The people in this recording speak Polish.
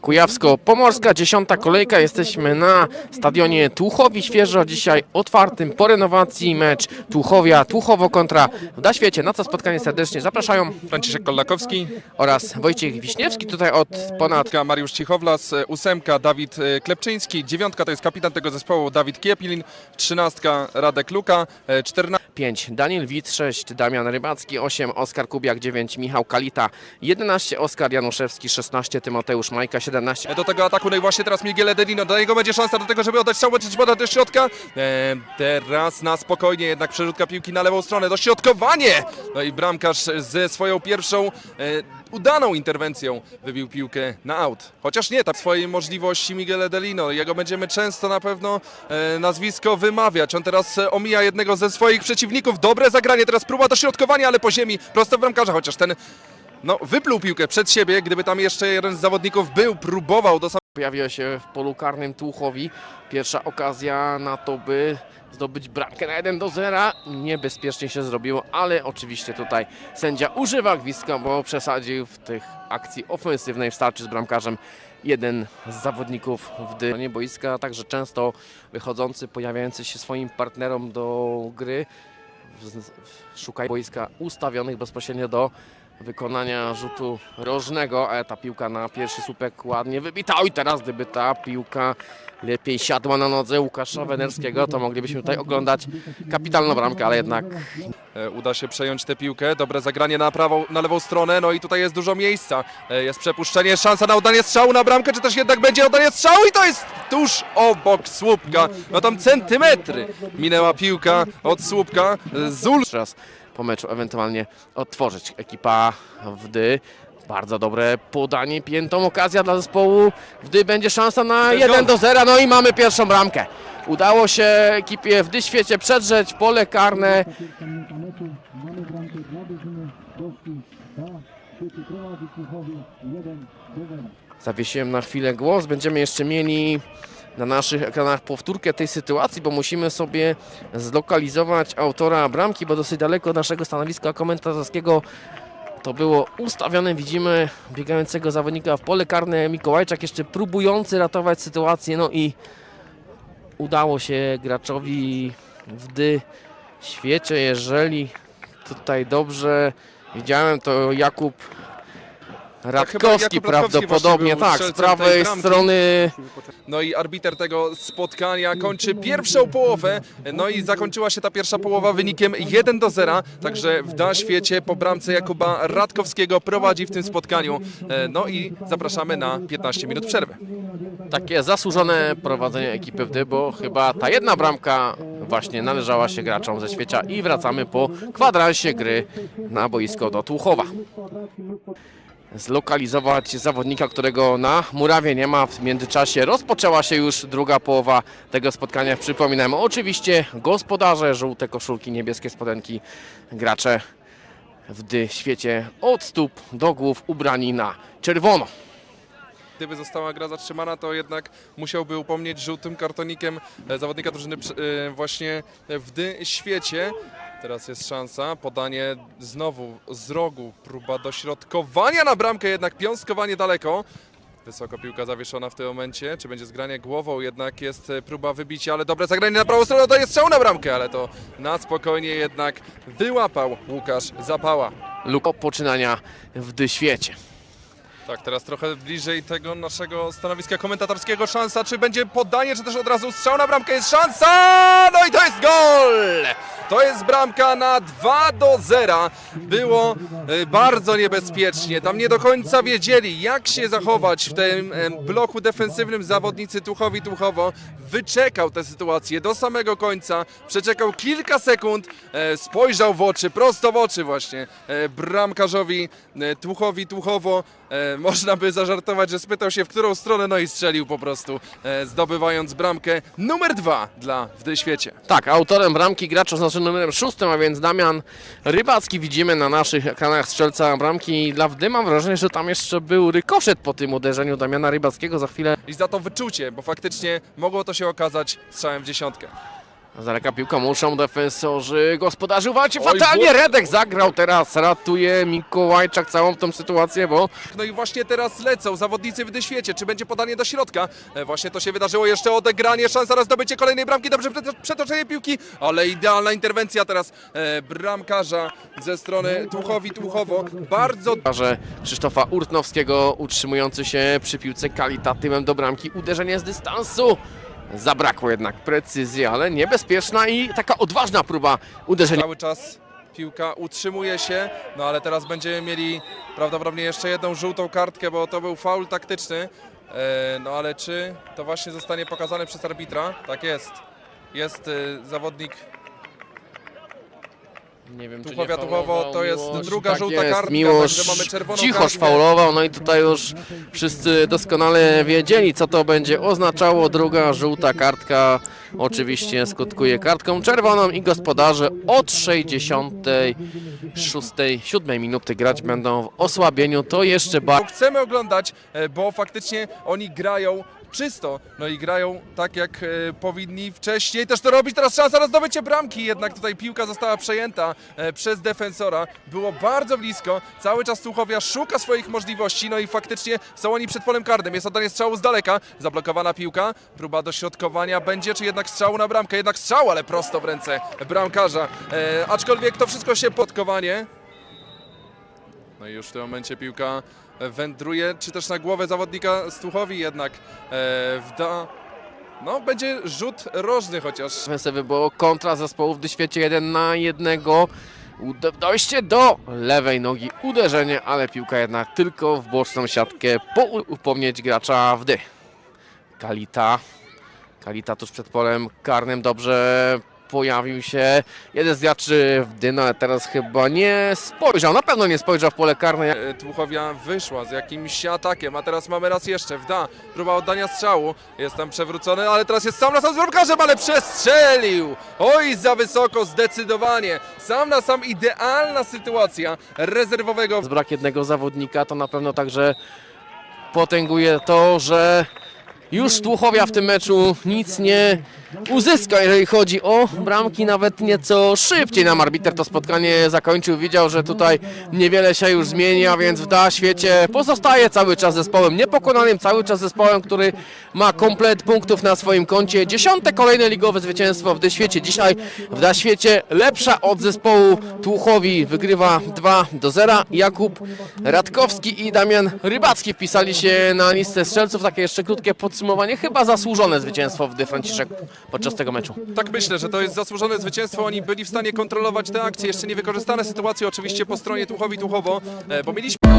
Kujawsko-Pomorska, dziesiąta kolejka. Jesteśmy na stadionie Tłuchowi Świeżo. Dzisiaj otwartym po renowacji mecz Tłuchowia, Tłuchowo kontra w Świecie. Na co spotkanie serdecznie zapraszają Franciszek Kollakowski, oraz Wojciech Wiśniewski. Tutaj od ponad Mariusz Cichowlas, e, ósemka Dawid e, Klepczyński, dziewiątka to jest kapitan tego zespołu Dawid Kiepilin, trzynastka Radek Luka, e, czternastka 5 Daniel Wit, 6 Damian Rybacki, 8 Oskar Kubiak, 9 Michał Kalita, 11 Oskar Januszewski, 16 Tymoteusz Majka, 17 do tego ataku, no i właśnie teraz Miguel Edelino, dla niego będzie szansa do tego, żeby oddać czy podać do środka. E, teraz na spokojnie jednak przerzutka piłki na lewą stronę, dośrodkowanie! No i bramkarz ze swoją pierwszą e, udaną interwencją wybił piłkę na aut. Chociaż nie tak swojej możliwości Miguel Edelino, jego będziemy często na pewno e, nazwisko wymawiać. On teraz omija jednego ze swoich przeciwników, dobre zagranie, teraz próba dośrodkowania, ale po ziemi, prosto w bramkarza, chociaż ten no, wypluł piłkę przed siebie, gdyby tam jeszcze jeden z zawodników był, próbował do Pojawiła się w polu karnym Tłuchowi. Pierwsza okazja na to, by zdobyć bramkę na 1 do 0. Niebezpiecznie się zrobiło, ale oczywiście tutaj sędzia używa gwizdka, bo przesadził w tych akcji ofensywnej. Wstarczy z bramkarzem jeden z zawodników w dynie boiska, także często wychodzący, pojawiający się swoim partnerom do gry. Szukają boiska ustawionych bezpośrednio do wykonania rzutu rożnego, ale ta piłka na pierwszy słupek ładnie wybita. Oj, teraz gdyby ta piłka lepiej siadła na nodze Łukasza Wenerskiego, to moglibyśmy tutaj oglądać kapitalną bramkę, ale jednak E, Uda się przejąć tę piłkę. Dobre zagranie na prawą, na lewą stronę. No i tutaj jest dużo miejsca. E, Jest przepuszczenie, szansa na oddanie strzału na bramkę, czy też jednak będzie oddanie strzału i to jest tuż obok słupka. No tam centymetry minęła piłka od słupka. E, Zul jeszcze raz po meczu ewentualnie odtworzyć. Ekipa Wdy. Bardzo dobre podanie, piętą okazja dla zespołu. Wdy będzie szansa na jest 1 gol. do 0, no i mamy pierwszą bramkę. Udało się ekipie Wdy Świecie przedrzeć pole karne. Pierwsza minuta meczu. Mamy bramkę dla drużyny gości. Ta świeci prowadzi Tłuchowie 1 do 0. Zawiesiłem na chwilę głos. Będziemy jeszcze mieli na naszych ekranach powtórkę tej sytuacji, bo musimy sobie zlokalizować autora bramki, bo dosyć daleko od naszego stanowiska komentatorskiego to było ustawione. Widzimy biegającego zawodnika w pole karne Mikołajczak, jeszcze próbujący ratować sytuację. No i udało się graczowi wdy świecie, jeżeli tutaj dobrze widziałem, to Jakub Radkowski Jakub Radkowski prawdopodobnie, tak, z prawej strony No i arbiter tego spotkania kończy pierwszą połowę. No i zakończyła się ta pierwsza połowa wynikiem 1 do 0. Także w Da świecie po bramce Jakuba Radkowskiego prowadzi w tym spotkaniu. E, No i zapraszamy na 15 minut przerwy. takie zasłużone prowadzenie ekipy wdy, bo chyba ta jedna bramka właśnie należała się graczom ze świecia i wracamy po kwadransie gry na boisko do Tłuchowa. Zlokalizować zawodnika, którego na murawie nie ma w międzyczasie. Rozpoczęła się już druga połowa tego spotkania. Przypominam, oczywiście gospodarze, żółte koszulki, niebieskie spodenki, gracze w świecie od stóp do głów ubrani na czerwono. Gdyby została gra zatrzymana, to jednak musiałby upomnieć żółtym kartonikiem e, zawodnika drużyny e, właśnie w dy świecie. Teraz jest szansa, podanie znowu z rogu, próba dośrodkowania na bramkę, jednak piąskowanie daleko. Wysoko piłka zawieszona w tym momencie. Czy będzie zgranie głową? Jednak jest próba wybicia, ale dobre zagranie na prawą stronę. To jest strzał na bramkę, ale to na spokojnie jednak wyłapał Łukasz Zapała. lub poczynania w świecie. Tak, teraz trochę bliżej tego naszego stanowiska komentatorskiego. Szansa, czy będzie podanie, czy też od razu strzał na bramkę. Jest szansa! No i to jest gol! To jest bramka na 2 do 0. Było e, bardzo niebezpiecznie. Tam nie do końca wiedzieli, jak się zachować w tym bloku defensywnym zawodnicy Tuchowi Tuchowo. Wyczekał tę sytuację do samego końca. Przeczekał kilka sekund, e, spojrzał w oczy, prosto w oczy właśnie e, bramkarzowi e, Tuchowi Tuchowo. Można by zażartować, że spytał się w którą stronę, no i strzelił po prostu, zdobywając bramkę numer dwa dla w świecie. Tak, autorem bramki gracz oznaczony numerem szóstym, a więc Damian Rybacki. Widzimy na naszych ekranach strzelca bramki dla Wdy. Mam wrażenie, że tam jeszcze był rykoszet po tym uderzeniu Damiana Rybackiego. Za chwilę I za to wyczucie, bo faktycznie mogło to się okazać strzałem w dziesiątkę. Z daleka piłka muszą defensorzy gospodarzy walczy fatalnie. Redek zagrał teraz, ratuje Mikołajczak całą tą sytuację, bo No i właśnie teraz lecą zawodnicy w dyświecie. Czy będzie podanie do środka? E, Właśnie to się wydarzyło. Jeszcze odegranie, szansa na zdobycie kolejnej bramki. Dobrze przeto- przetoczenie piłki, ale idealna interwencja teraz e, bramkarza ze strony Tłuchowi Tłuchowo. Bardzo że Krzysztofa Urtnowskiego utrzymujący się przy piłce kalitatywem do bramki. Uderzenie z dystansu. Zabrakło jednak precyzji, ale niebezpieczna i taka odważna próba uderzenia. cały czas piłka utrzymuje się, no ale teraz będziemy mieli prawdopodobnie jeszcze jedną żółtą kartkę, bo to był faul taktyczny. E, no ale czy to właśnie zostanie pokazane przez arbitra? Tak jest. Jest e, zawodnik Nie wiem, czy Tuchowia nie faulował to jest Miłosz. druga tak żółta jest. kartka, Miłosz także mamy czerwoną cicho kartkę. faulował, no i tutaj już wszyscy doskonale wiedzieli, co to będzie oznaczało. Druga żółta kartka oczywiście skutkuje kartką czerwoną i gospodarze od 66, 7 minuty grać będą w osłabieniu. To jeszcze bardziej. chcemy oglądać, e, bo faktycznie oni grają czysto, no i grają tak jak e, powinni wcześniej też to robić. Teraz szansa na zdobycie bramki, jednak tutaj piłka została przejęta e, przez defensora. Było bardzo blisko, cały czas Tuchowia szuka swoich możliwości, no i faktycznie są oni przed polem karnym. Jest oddanie strzału z daleka, zablokowana piłka, próba dośrodkowania będzie, czy jednak strzału na bramkę? Jednak strzał, ale prosto w ręce bramkarza. E, aczkolwiek to wszystko się podkowanie. No i już w tym momencie piłka wędruje, czy też na głowę zawodnika Stuchowi jednak e, wda. No, będzie rzut rożny chociaż. Defensywy było kontra zespołów w świecie 1 na jednego. Ude- Dojście do lewej nogi, uderzenie, ale piłka jednak tylko w boczną siatkę po upomnieć gracza w dy. Kalita. Kalita tuż przed polem karnym dobrze pojawił się. Jeden z graczy w dy, no ale teraz chyba nie spojrzał, na pewno nie spojrzał w pole karne. E, Tłuchowia wyszła z jakimś atakiem, a teraz mamy raz jeszcze. Wda, próba oddania strzału. Jest tam przewrócony, ale teraz jest sam na sam z bramkarzem, ale przestrzelił! Oj, za wysoko, zdecydowanie. Sam na sam idealna sytuacja rezerwowego Z brak jednego zawodnika to na pewno także potęguje to, że już Tłuchowia w tym meczu nic nie uzyska, jeżeli chodzi o bramki, nawet nieco szybciej nam arbiter to spotkanie zakończył. Widział, że tutaj niewiele się już zmienia, więc w da świecie pozostaje cały czas zespołem niepokonanym, cały czas zespołem, który ma komplet punktów na swoim koncie. Dziesiąte kolejne ligowe zwycięstwo w da świecie. Dzisiaj w da świecie lepsza od zespołu Tłuchowi wygrywa 2 do 0. Jakub Radkowski i Damian Rybacki wpisali się na listę strzelców. Takie jeszcze krótkie podsumowanie. Chyba zasłużone zwycięstwo w Franciszek podczas tego meczu. Tak myślę, że to jest zasłużone zwycięstwo. Oni byli w stanie kontrolować te akcje. Jeszcze niewykorzystane sytuacje oczywiście po stronie Tłuchowi Tłuchowo, e, bo mieliśmy